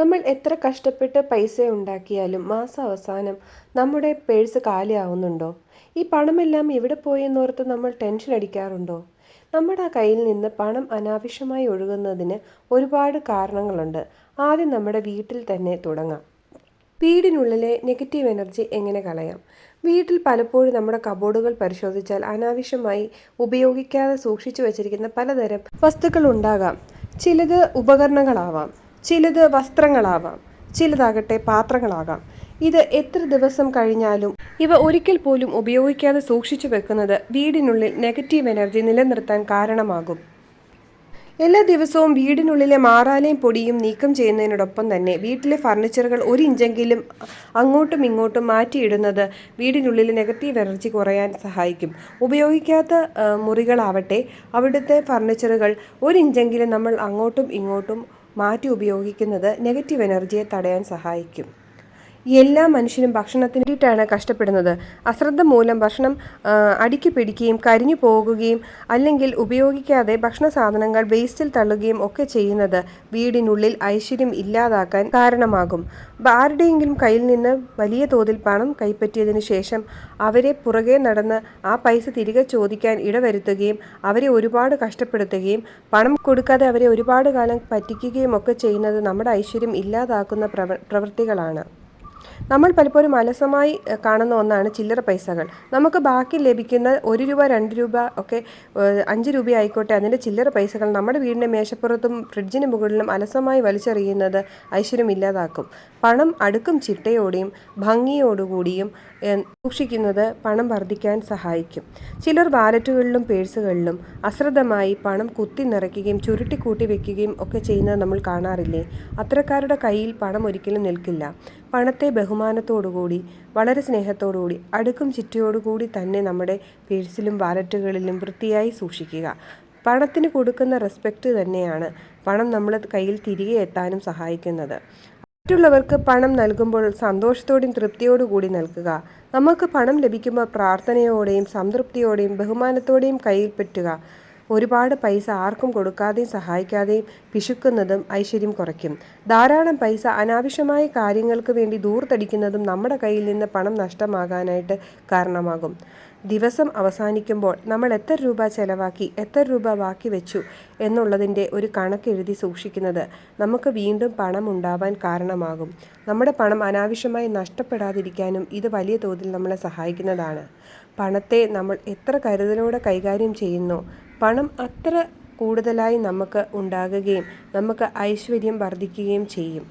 നമ്മൾ എത്ര കഷ്ടപ്പെട്ട് പൈസ ഉണ്ടാക്കിയാലും മാസാവസാനം നമ്മുടെ പേഴ്സ് കാലിയാവുന്നുണ്ടോ? ഈ പണമെല്ലാം എവിടെ പോയെന്നോർത്ത് നമ്മൾ ടെൻഷൻ അടിക്കാറുണ്ടോ? നമ്മുടെ കയ്യിൽ നിന്ന് പണം അനാവശ്യമായി ഒഴുകുന്നതിന് ഒരുപാട് കാരണങ്ങളുണ്ട്. ആദ്യം നമ്മുടെ വീട്ടിൽ തന്നെ തുടങ്ങാം. വീടിനുള്ളിലെ നെഗറ്റീവ് എനർജി എങ്ങനെ കളയാം? വീട്ടിൽ പലപ്പോഴും നമ്മുടെ കബോർഡുകൾ പരിശോധിച്ചാൽ അനാവശ്യമായി ഉപയോഗിക്കാതെ സൂക്ഷിച്ചു വച്ചിരിക്കുന്ന പലതരം വസ്തുക്കൾ ഉണ്ടാകാം. ചിലത് ഉപകരണങ്ങളാവാം. ചിലത് വസ്ത്രങ്ങളാവാം ചിലതാകട്ടെ പാത്രങ്ങളാകാം. ഇത് എത്ര ദിവസം കഴിഞ്ഞാലും ഇവ ഒരിക്കൽ പോലും ഉപയോഗിക്കാതെ സൂക്ഷിച്ചു വെക്കുന്നത് വീടിനുള്ളിൽ നെഗറ്റീവ് എനർജി നിലനിർത്താൻ കാരണമാകും. എല്ലാ ദിവസവും വീടിനുള്ളിലെ മാറാലയും പൊടിയും നീക്കം ചെയ്യുന്നതിനോടൊപ്പം തന്നെ വീട്ടിലെ ഫർണിച്ചറുകൾ ഒരു ഇഞ്ചെങ്കിലും അങ്ങോട്ടും ഇങ്ങോട്ടും മാറ്റിയിടുന്നത് വീടിനുള്ളിലെ നെഗറ്റീവ് എനർജി കുറയാൻ സഹായിക്കും. ഉപയോഗിക്കാത്ത മുറികളാവട്ടെ അവിടുത്തെ ഫർണിച്ചറുകൾ ഒരു ഇഞ്ചെങ്കിലും നമ്മൾ അങ്ങോട്ടും ഇങ്ങോട്ടും മാറ്റി ഉപയോഗിക്കുന്നത് നെഗറ്റീവ് എനർജിയെ തടയാൻ സഹായിക്കും. എല്ലാ മനുഷ്യരും ഭക്ഷണത്തിന് വേണ്ടിയിട്ടാണ് കഷ്ടപ്പെടുന്നത്. അശ്രദ്ധ മൂലം ഭക്ഷണം അടുക്കി പിടിക്കുകയും കരിഞ്ഞു പോകുകയും അല്ലെങ്കിൽ ഉപയോഗിക്കാതെ ഭക്ഷണ സാധനങ്ങൾ വേസ്റ്റിൽ തള്ളുകയും ഒക്കെ ചെയ്യുന്നത് വീടിനുള്ളിൽ ഐശ്വര്യം ഇല്ലാതാക്കാൻ കാരണമാകും. ആരുടെയെങ്കിലും കയ്യിൽ നിന്ന് വലിയ തോതിൽ പണം കൈപ്പറ്റിയതിനു ശേഷം അവരെ പുറകെ നടന്ന് ആ പൈസ തിരികെ ചോദിക്കാൻ ഇടവരുത്തുകയും അവരെ ഒരുപാട് കഷ്ടപ്പെടുത്തുകയും പണം കൊടുക്കാതെ അവരെ ഒരുപാട് കാലം പറ്റിക്കുകയും ഒക്കെ ചെയ്യുന്നത് നമ്മുടെ ഐശ്വര്യം ഇല്ലാതാക്കുന്ന പ്രവ പ്രവൃത്തികളാണ്. നമ്മൾ പലപ്പോഴും അലസമായി കാണുന്ന ഒന്നാണ് ചില്ലറ പൈസകൾ. നമുക്ക് ബാക്കി ലഭിക്കുന്ന ഒരു രൂപ രണ്ട് രൂപ ഒക്കെ അഞ്ച് രൂപ ആയിക്കോട്ടെ അതിന്റെ ചില്ലറ പൈസകൾ നമ്മുടെ വീടിന്റെ മേശപ്പുറത്തും ഫ്രിഡ്ജിന് മുകളിലും അലസമായി വലിച്ചെറിയുന്നത് ഐശ്വര്യം ഇല്ലാതാക്കും. പണം അടുക്കും ചിട്ടയോടെയും ഭംഗിയോടുകൂടിയും സൂക്ഷിക്കുന്നത് പണം വർദ്ധിക്കാൻ സഹായിക്കും. ചിലർ വാലറ്റുകളിലും പേഴ്സുകളിലും അശ്രദ്ധമായി പണം കുത്തി നിറയ്ക്കുകയും ചുരുട്ടി കൂട്ടി വെക്കുകയും ഒക്കെ ചെയ്യുന്നത് നമ്മൾ കാണാറില്ലേ? അത്തരക്കാരുടെ കയ്യിൽ പണം ഒരിക്കലും നിൽക്കില്ല. പണത്തെ ബഹുമാനത്തോടുകൂടി വളരെ സ്നേഹത്തോടുകൂടി അടുക്കും ചിട്ടയോടുകൂടി തന്നെ നമ്മുടെ പേഴ്സിലും വാലറ്റുകളിലും വൃത്തിയായി സൂക്ഷിക്കുക. പണത്തിന് കൊടുക്കുന്ന റെസ്പെക്റ്റ് തന്നെയാണ് പണം നമ്മൾ കയ്യിൽ തിരികെ എത്താനും സഹായിക്കുന്നത്. മറ്റുള്ളവർക്ക് പണം നൽകുമ്പോൾ സന്തോഷത്തോടെയും തൃപ്തിയോടു കൂടി നൽകുക. നമുക്ക് പണം ലഭിക്കുമ്പോൾ പ്രാർത്ഥനയോടെയും സംതൃപ്തിയോടെയും ബഹുമാനത്തോടെയും കയ്യിൽ പറ്റുക. ഒരുപാട് പൈസ ആർക്കും കൊടുക്കാതെയും സഹായിക്കാതെയും പിശുക്കുന്നതും ഐശ്വര്യം കുറയ്ക്കും. ധാരാളം പൈസ അനാവശ്യമായ കാര്യങ്ങൾക്ക് വേണ്ടി ദൂർത്തടിക്കുന്നതും നമ്മുടെ കയ്യിൽ നിന്ന് പണം നഷ്ടമാകാനായിട്ട് കാരണമാകും. ദിവസം അവസാനിക്കുമ്പോൾ നമ്മൾ എത്ര രൂപ ചെലവാക്കി എത്ര രൂപ ബാക്കി വെച്ചു എന്നുള്ളതിന്റെ ഒരു കണക്കെഴുതി സൂക്ഷിക്കുന്നത് നമുക്ക് വീണ്ടും പണം ഉണ്ടാവാൻ കാരണമാകും. നമ്മുടെ പണം അനാവശ്യമായി നഷ്ടപ്പെടാതിരിക്കാനും ഇത് വലിയ തോതിൽ നമ്മളെ സഹായിക്കുന്നതാണ്. പണത്തെ നമ്മൾ എത്ര കരുതലോടെ കൈകാര്യം ചെയ്യുന്നു പണം അത്ര കൂടുതലായി നമുക്ക് ഉണ്ടാകുകയും നമുക്ക് ഐശ്വര്യം വർദ്ധിക്കുകയും ചെയ്യും.